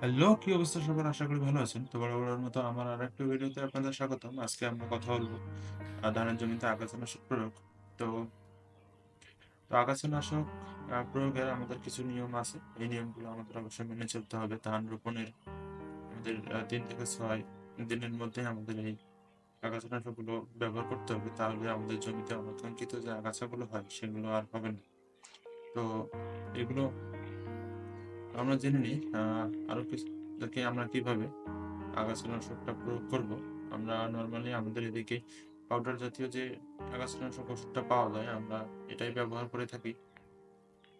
Hello, কি অবস্থা সবার? আশা করি ভালো আছেন। তো বরাবরের মতো আমার আরেকটা ভিডিওতে আপনাদের স্বাগতম। আজকে আমরা কথা বলব ধানের জমিতে আগাছানাশক প্রয়োগ। তো, তো আগাছানাশক প্রয়োগের আমাদের কিছু নিয়ম আছে। এই নিয়মগুলো আমাদের অবশ্যই মেনে চলতে হবে। ধান রোপণের আমাদের ৩ থেকে ছয় দিনের মধ্যে আমাদের এই আগাছানাশকগুলো ব্যবহার করতে হবে। তাহলে আমাদের জমিতে অনাকাঙ্ক্ষিত যে আগাছাগুলো হয় সেগুলো আর হবে না। তো এগুলো আমরা জেনে নিই আ আরও কিছু আমরা কীভাবে আগাছানাশকটা প্রয়োগ করব। আমরা নরমালি আমাদের এদিকে পাউডার জাতীয় যে আগাছানাশক ওষুধটা পাওয়া যায় আমরা এটাই ব্যবহার করে থাকি।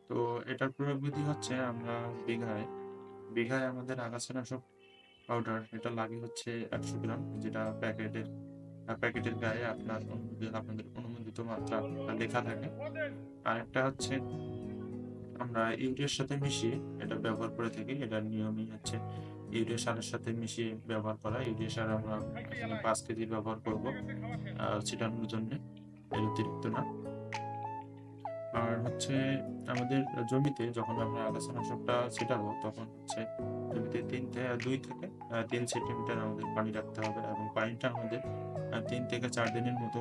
তো এটার প্রয়োগ বিধি হচ্ছে আমরা বিঘায়, বিঘায় আমাদের আগাছানাশক পাউডার এটা লাগে হচ্ছে ১০০ গ্রাম যেটা প্যাকেটের প্যাকেটের গায়ে আপনার আপনাদের অনুমোদিত মাত্রা লেখা থাকে। আরেকটা হচ্ছে আমরা ইউরিয়ার সাথে মিশিয়ে এটা ব্যবহার করে থাকি। এটার নিয়মই হচ্ছে ইউরিয়া সারের সাথে মিশিয়ে ব্যবহার করা। ইউরিয়া সার আমরা এখানে ৫ কেজি ব্যবহার করব ছিটানোর জন্যে, এর অতিরিক্ত না। আর হচ্ছে আমাদের জমিতে যখন আমরা আগাছানাশকটা ছিটাবো তখন হচ্ছে জমিতে ৩ থে ২ থেকে তিন সেন্টিমিটার আমাদের পানি রাখতে হবে এবং পানিটা আমাদের তিন থেকে চার দিনের মতো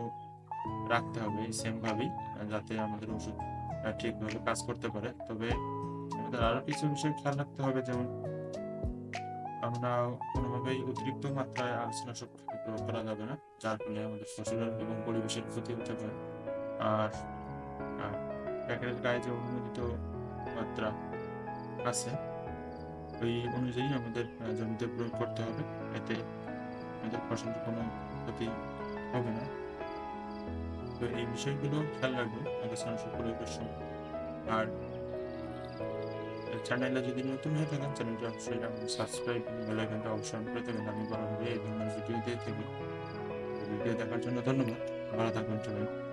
রাখতে হবে এই সেম যাতে আমাদের ওষুধ ঠিকভাবে কাজ করতে পারে। তবে আমাদের আরও কিছু বিষয় খেয়াল রাখতে হবে যেমন আমরা কোনোভাবেই অতিরিক্ত মাত্রায় আগাছানাশক প্রয়োগ করা যাবে না। যার ফলে আমাদের ফসলের এবং পরিবেশের ক্ষতি হতে পারে। আর প্যাকেটের গায়ে যে অনুমোদিত মাত্রা আছে, ওই অনুযায়ী আমাদের জমিতে প্রয়োগ করতে হবে। এতে আমাদের ফসলের কোনো ক্ষতি হবে না। তো এই বিষয়গুলো খেয়াল রাখব প্রয়োগের সময়। আর চ্যানেলে যদি নতুন হয়ে থাকেন, চ্যানেলটি অবশ্যই সাবস্ক্রাইব, বেল আইকনটা অবশ্যই করে দেবেন। আমি বরাবরই এই ধরনের ভিডিও দিয়ে থাকি। ভিডিও দেখার জন্য ধন্যবাদ। ভালো থাকবেন সবাই।